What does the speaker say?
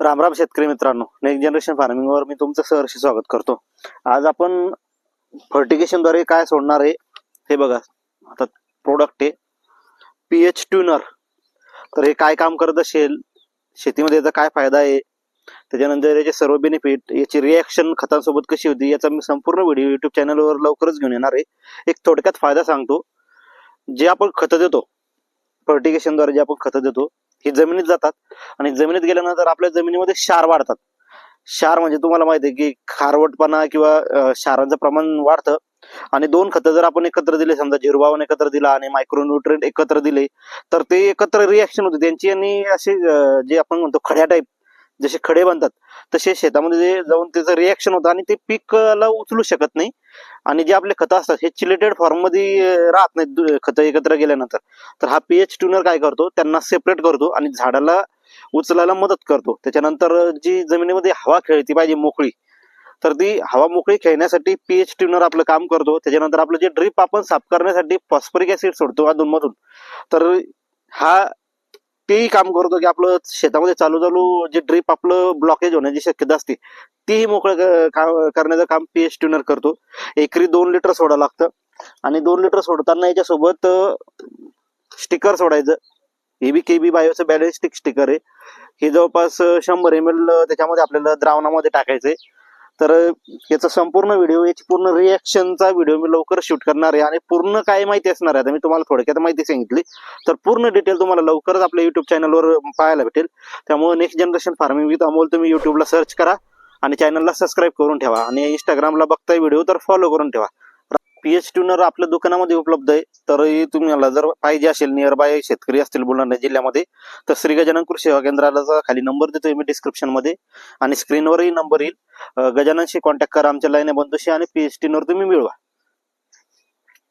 रामराम शेतकरी मित्रांनो. नेक्स्ट जनरेशन फार्मिंगवर मी तुमचं सहर्ष स्वागत करतो. आज आपण फर्टिगेशनद्वारे काय सोडणार आहे हे बघा. आता प्रोडक्ट आहे. पी एच ट्युनर तर हे काय काम करत असेल शेतीमध्ये याचा काय फायदा आहे त्याच्यानंतर याचे सर्व बेनिफिट याची रिॲक्शन खतांसोबत कशी होती याचा मी संपूर्ण व्हिडिओ युट्यूब चॅनलवर लवकरच घेऊन येणार आहे. एक थोडक्यात फायदा सांगतो. जे आपण खतं देतो फर्टिगेशनद्वारे जे आपण खतं देतो ही जमिनीत जातात. आणि जमिनीत गेल्यानंतर आपल्या जमिनीमध्ये क्षार वाढतात. क्षार म्हणजे तुम्हाला माहिती आहे की खारवटपणा किंवा क्षारांचं प्रमाण वाढतं. आणि दोन खतं जर आपण एकत्र दिले समजा झिरबावन एकत्र दिला आणि मायक्रोन्युट्रिएंट एकत्र दिले तर ते एकत्र रिॲक्शन होते. त्यांची आणि असे जे आपण म्हणतो खड्या टाईप जसे खडे बनतात तसे शेतामध्ये जे जाऊन त्याचं रिॲक्शन होतं आणि ते पीकला उचलू शकत नाही. आणि जे आपले खतं असतात हे चिलेटेड फॉर्ममध्ये राहत नाहीत दु- खतं एकत्र गेल्यानंतर. तर हा पीएच ट्युनर काय करतो? त्यांना सेपरेट करतो आणि झाडाला उचलायला मदत करतो. त्याच्यानंतर जी जमिनीमध्ये हवा खेळती पाहिजे मोकळी तर ती हवा मोकळी खेळण्यासाठी पीएच ट्युनर आपलं काम करतो. त्याच्यानंतर आपलं जे ड्रीप आपण साफ करण्यासाठी फॉस्फरिक ऍसिड सोडतो अधूनमधून. तर हा तेही काम करतो की आपलं शेतामध्ये चालू चालू जे ड्रीप आपलं ब्लॉकेज होण्याची शक्यता असते तीही मोकळं करण्याचं काम पीएच ट्युनर करतो. एकरी दोन लिटर सोडावं लागतं आणि दोन लिटर सोडताना याच्यासोबत स्टिकर सोडायचं. हे बी के बी बायोचं बॅलेस्टिक स्टिकर आहे. हे जवळपास शंभर एम एल त्याच्यामध्ये आपल्याला द्रावणामध्ये टाकायचंय. तर याचा संपूर्ण व्हिडिओ याची पूर्ण रिॲक्शनचा व्हिडिओ मी लवकर शूट करणार आहे आणि पूर्ण काय माहिती असणार आहे आता मी तुम्हाला थोडक्यात माहिती सांगितली. तर पूर्ण डिटेल तुम्हाला लवकरच आपल्या युट्यूब चॅनलवर पाहायला भेटेल. त्यामुळे next generation farming with Amol तुम्ही युट्यूबला सर्च करा आणि चॅनलला सबस्क्राईब करून ठेवा. आणि इंस्टाग्रामला बघताय व्हिडिओ तर फॉलो करून ठेवा. पीएच ट्युनर आपल्या दुकानामध्ये उपलब्ध आहे. तरही तुम्हाला जर पाहिजे असेल नियर बाय शेतकरी असतील बुलढाणा जिल्ह्यामध्ये तर श्री गजानन कृषी सेवा केंद्राला खाली नंबर देतोय मी डिस्क्रिप्शनमध्ये. आणि स्क्रीनवरही नंबर येईल. गजाननशी कॉन्टॅक्ट करा आमच्या लाईन बंधूशी आणि पीएच ट्युनर तुम्ही मिळवा.